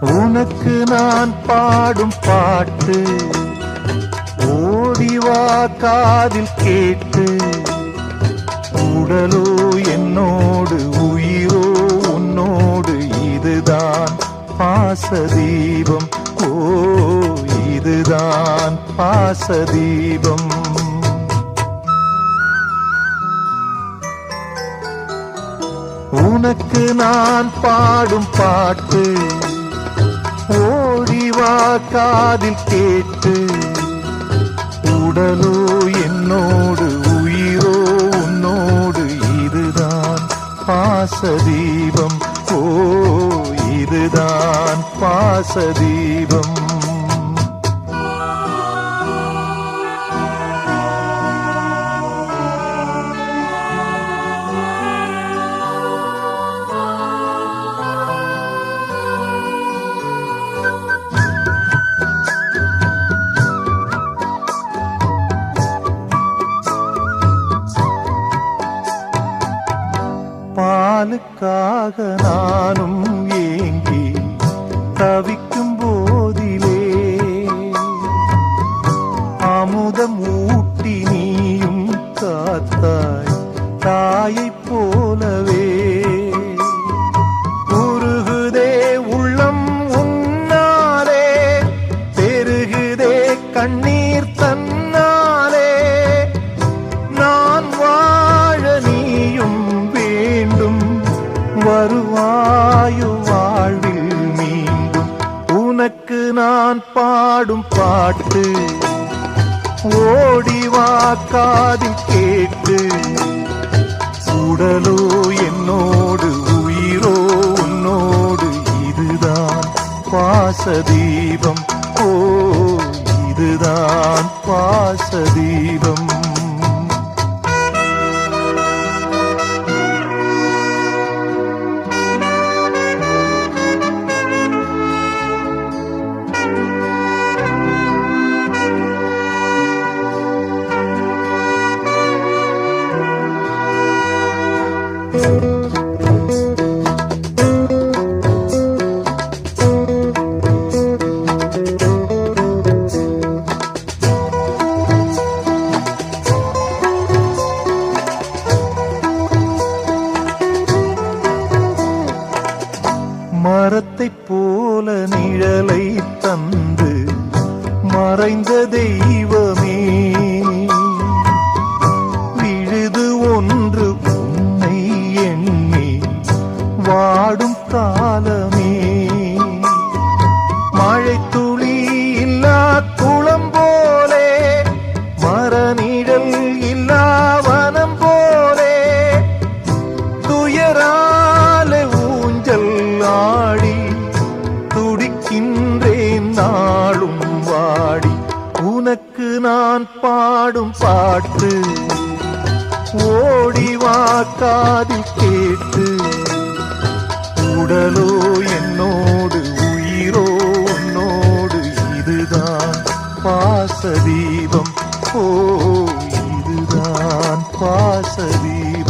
உனக்கு நான் பாடும் பாட்டு. ஓடிவா காதில் கேட்டு. உடலோ என்னோடு உயிரோ உன்னோடு இதுதான் பாசதீபம். ஓ இதுதான் பாசதீபம். உனக்கு நான் பாடும் பாட்டு. ஓடிவா காதில் கேட்டு உடலோ என்னோடு உயிரோ உன்னோடு இதுதான் பாசதீபம். ஓ இதுதான் பாசதீபம். பாலுக்காக நானும் ஏங்கி தவிக்க நான் பாடும் பாட்டு ஓடி காதில் கேட்டு சுடலோ என்னோடு உயிரோ உன்னோடு இதுதான் பாசதீபம். ஓ இதுதான் பாசதீபம். நிழலைப் போல நிழலை தந்து மறைந்த தெய்வம் நான் பாடும் பாட்டு ஓடி வாக்காதி கேட்டு. உடலோ என்னோடு உயிரோ உன்னோடு இதுதான் பாசதீபம். ஓ இதுதான் பாசதீபம்.